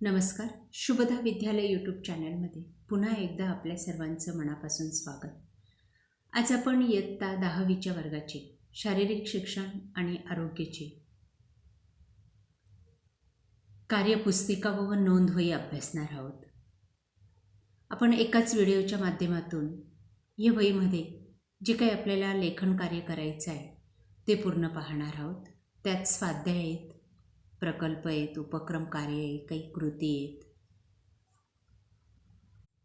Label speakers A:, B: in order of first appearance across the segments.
A: नमस्कार. शुभदा विद्यालय यूट्यूब चॅनलमध्ये पुन्हा एकदा आपल्या सर्वांचं मनापासून स्वागत. आज आपण इयत्ता दहावीच्या वर्गाची शारीरिक शिक्षण आणि आरोग्याची कार्यपुस्तिका व नोंदवही अभ्यासणार आहोत. आपण एकाच व्हिडिओच्या माध्यमातून या वहीमध्ये जे काही आपल्याला लेखन कार्य करायचं आहे ते पूर्ण पाहणार आहोत. त्यात स्वाध्याय आहेत प्रकल्प आहेत उपक्रम कार्य आहे काही कृती आहेत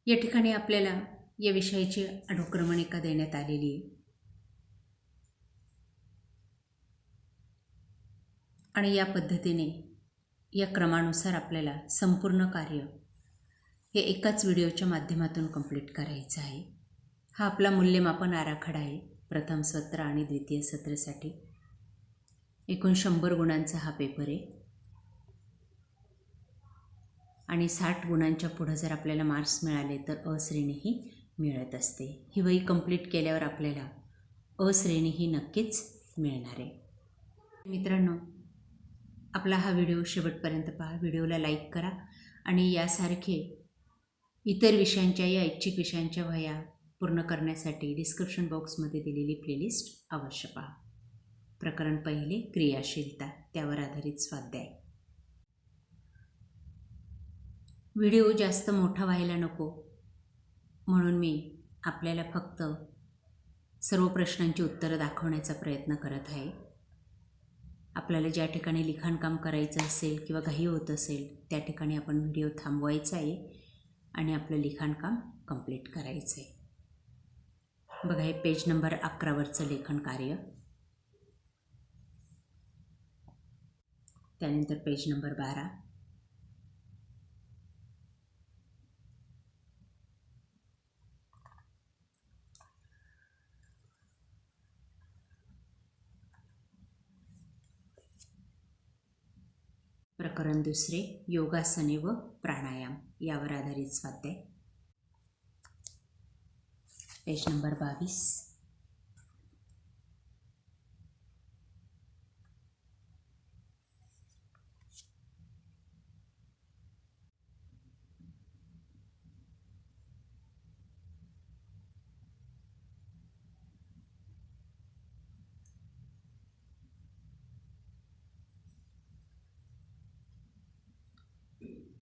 A: या ठिकाणी आपल्याला या विषयाची अनुक्रमणिका देण्यात आलेली आहे. आणि या पद्धतीने या क्रमानुसार आपल्याला संपूर्ण कार्य हे एकाच व्हिडिओच्या माध्यमातून कंप्लीट करायचं आहे. हा आपला मूल्यमापन आराखडा आहे प्रथम सत्र आणि द्वितीय सत्रासाठी. एकूण शंभर गुणांचा हा पेपर आहे. आणि साठ गुणांच्या पुढं जर आपल्याला मार्क्स मिळाले तर अ श्रेणीही मिळत असते. ही वही कंप्लीट केल्यावर आपल्याला अ श्रेणी ही नक्कीच मिळणार आहे. मित्रांनो आपला हा व्हिडिओ शेवटपर्यंत पहा. व्हिडिओला लाईक करा आणि यासारखे इतर विषयांच्या या ऐच्छिक विषयांच्या वह्या पूर्ण करण्यासाठी डिस्क्रिप्शन बॉक्समध्ये दिलेली प्लेलिस्ट अवश्य पहा. प्रकरण पहिले क्रियाशीलता त्यावर आधारित स्वाध्याय. व्हिडिओ जास्त मोठा व्हायला नको. म्हणून मी आपल्याला फक्त सर्व प्रश्नांची उत्तरं दाखवण्याचा प्रयत्न करत आहे. आपल्याला ज्या ठिकाणी लिखाणकाम करायचं असेल किंवा घाई होत असेल त्या ठिकाणी आपण व्हिडिओ थांबवायचा आहे आणि आपलं लिखाणकाम कंप्लीट करायचं आहे. बघा हे पेज नंबर अकरावरचं लेखन कार्य. त्यानंतर पेज नंबर बारा. प्रकरण दुसरे योगासने व प्राणायाम यावर आधारित स्वाध्याय. पेज नंबर बावीस.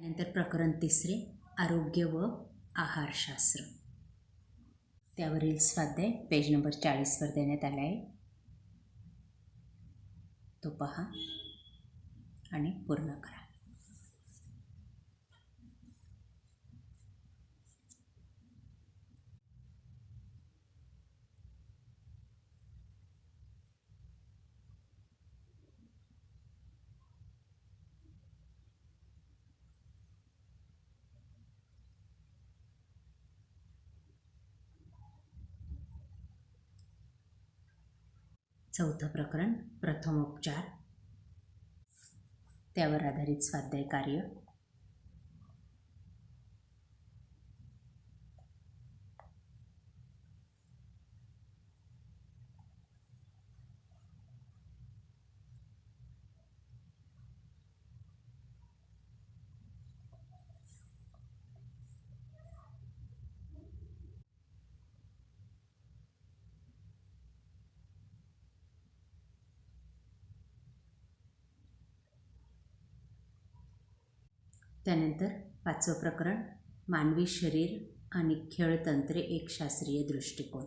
A: नंतर प्रकरण तिसरे आरोग्य व आहारशास्त्र. त्यावरील स्वाध्याय पेज नंबर चाळीसवर देण्यात आला आहे. तो पहा आणि पूर्ण करा. चौथं प्रकरण प्रथमोपचार. त्यावर आधारित स्वाध्याय कार्य. त्यानंतर पाचवं प्रकरण मानवी शरीर आणि खेळतंत्रे एक शास्त्रीय दृष्टिकोन.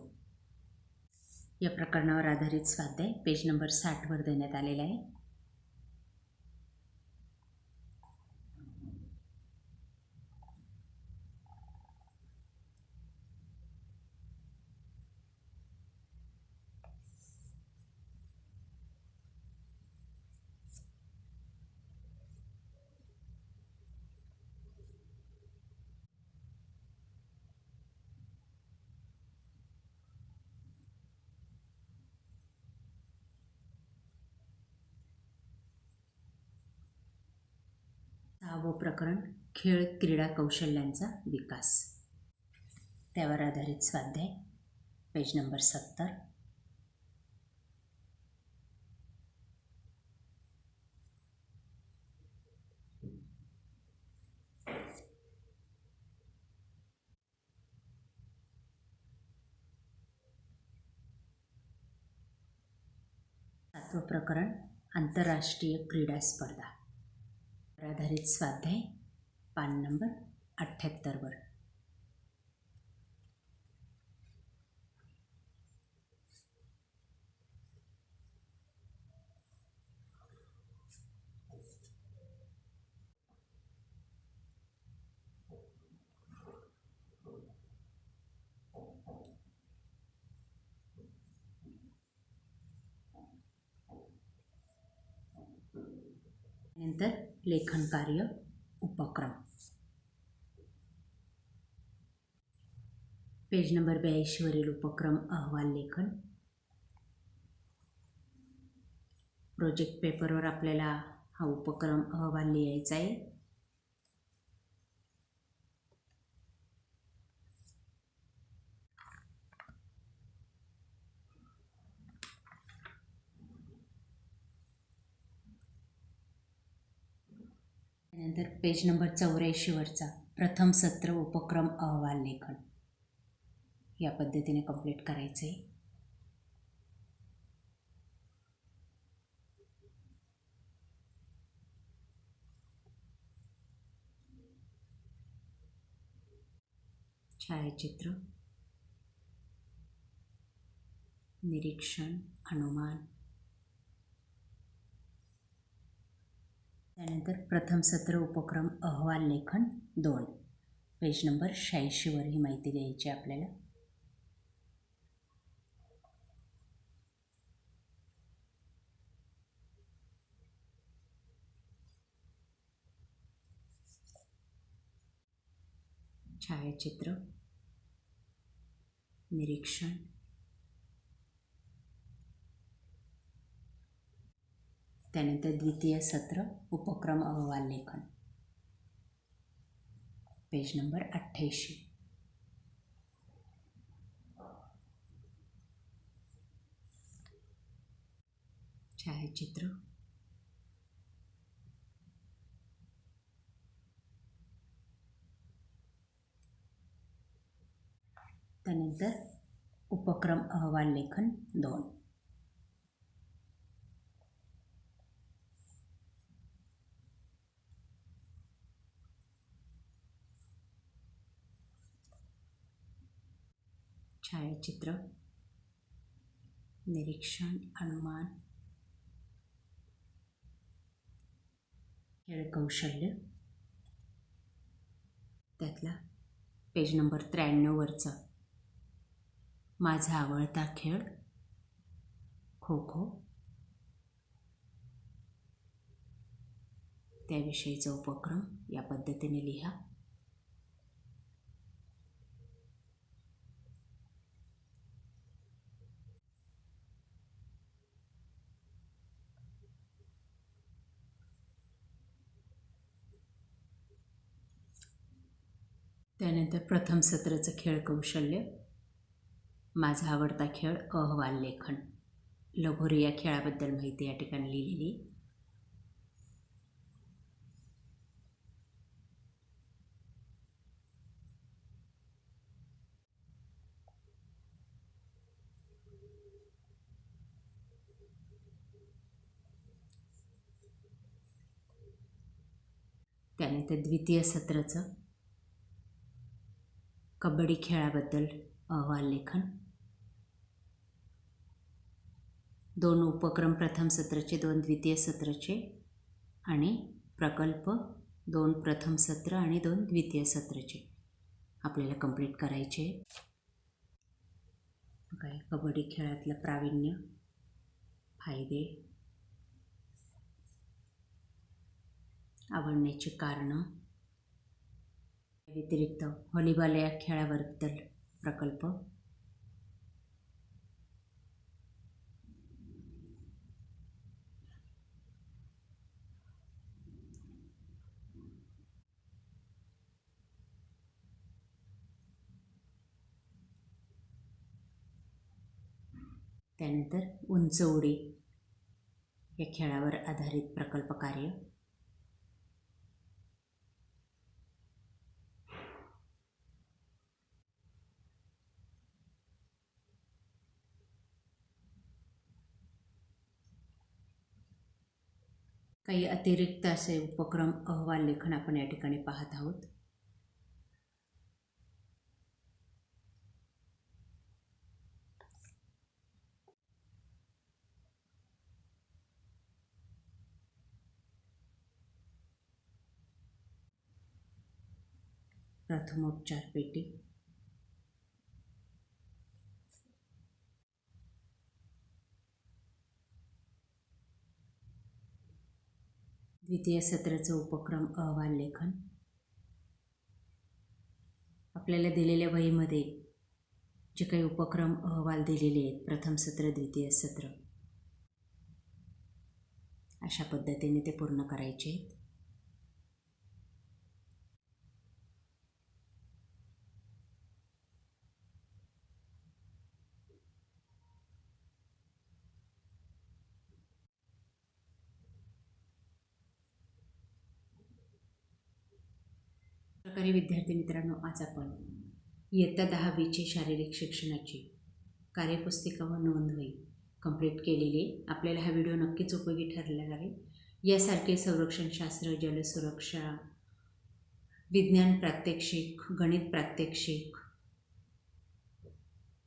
A: या प्रकरणावर आधारित स्वाध्याय पेज नंबर साठवर देण्यात आलेला आहे. सहावं प्रकरण खेळ क्रीडा कौशल्यांचा विकास. त्यावर आधारित स्वाध्याय पेज नंबर सत्तर. सातवं प्रकरण आंतरराष्ट्रीय क्रीडा स्पर्धा. आधारित स्वाध्याय पान नंबर अठ्ठ्याहत्तरवर नंतर लेखन कार्य उपक्रम. पेज नंबर ब्याऐंशीवरील उपक्रम अहवाल लेखन. प्रोजेक्ट पेपरवर आपल्याला हा उपक्रम अहवाल लिहायचा आहे. त्यानंतर पेज नंबर चौऱ्याऐंशीवरचा प्रथम सत्र उपक्रम अहवाल लेखन. या पद्धतीने कंप्लीट करायचं आहे छायाचित्र निरीक्षण अनुमान त्यानंतर प्रथम सत्र उपक्रम अहवाल लेखन दोन. पेज नंबर शहाऐंशीवर ही माहिती द्यायची आपल्याला. छायाचित्र निरीक्षण त्यानंतर द्वितीय सत्र उपक्रम अहवाल लेखन. पेज नंबर अठ्ठ्याऐंशी. छायाचित्र. त्यानंतर उपक्रम अहवाल लेखन दोन. छायाचित्र निरीक्षण अनुमान खेळकौशल्य त्यातला पेज नंबर त्र्याण्णववरचा माझा आवडता खेळ खो खो त्याविषयीचा उपक्रम या पद्धतीने लिहा त्यानंतर प्रथम सत्राचं खेळ कौशल्य माझा आवडता खेळ अहवाल लेखन. लगोरी या खेळाबद्दल माहिती या ठिकाणी लिहिलेली. त्यानंतर द्वितीय सत्राचं कबड्डी खेळाबद्दल अहवाल लेखन. दोन उपक्रम प्रथम सत्राचे दोन द्वितीय सत्राचे आणि प्रकल्प दोन प्रथम सत्र आणि दोन द्वितीय सत्राचे. आपल्याला कंप्लीट करायचे काय कबड्डी खेळातलं प्रावीण्य फायदे आवडण्याची कारणं व्यतिरिक्त व्हॉलीबॉल या खेळाबद्दल प्रकल्प त्यानंतर उंच उडी या खेळावर आधारित प्रकल्प कार्य काही अतिरिक्त असे उपक्रम अहवाल लेखन आपण या ठिकाणी पाहत आहोत. प्रथमोपचार पेटी. द्वितीय सत्राचं उपक्रम अहवाल लेखन. आपल्याला दिलेल्या वहीमध्ये जे काही उपक्रम अहवाल दिलेले आहेत. प्रथम सत्र द्वितीय सत्र. अशा पद्धतीने ते पूर्ण करायचे आहेत. प्रकारे विद्यार्थी मित्रांनो आज आपण इयत्ता दहावीची शारीरिक शिक्षणाची कार्यपुस्तिका व नोंदवही कंप्लीट केलेली आपल्याला हा व्हिडिओ नक्कीच उपयोगी ठरला आहे. यासारखे संरक्षणशास्त्र जलसुरक्षा विज्ञान प्रात्यक्षिक गणित प्रात्यक्षिक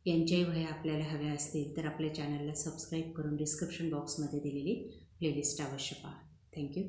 A: यांच्याही वह्या आपल्याला हव्या असतील तर आपल्या चॅनलला सबस्क्राईब करून डिस्क्रिप्शन बॉक्समध्ये दिलेली प्लेलिस्ट अवश्य पहा. थँक्यू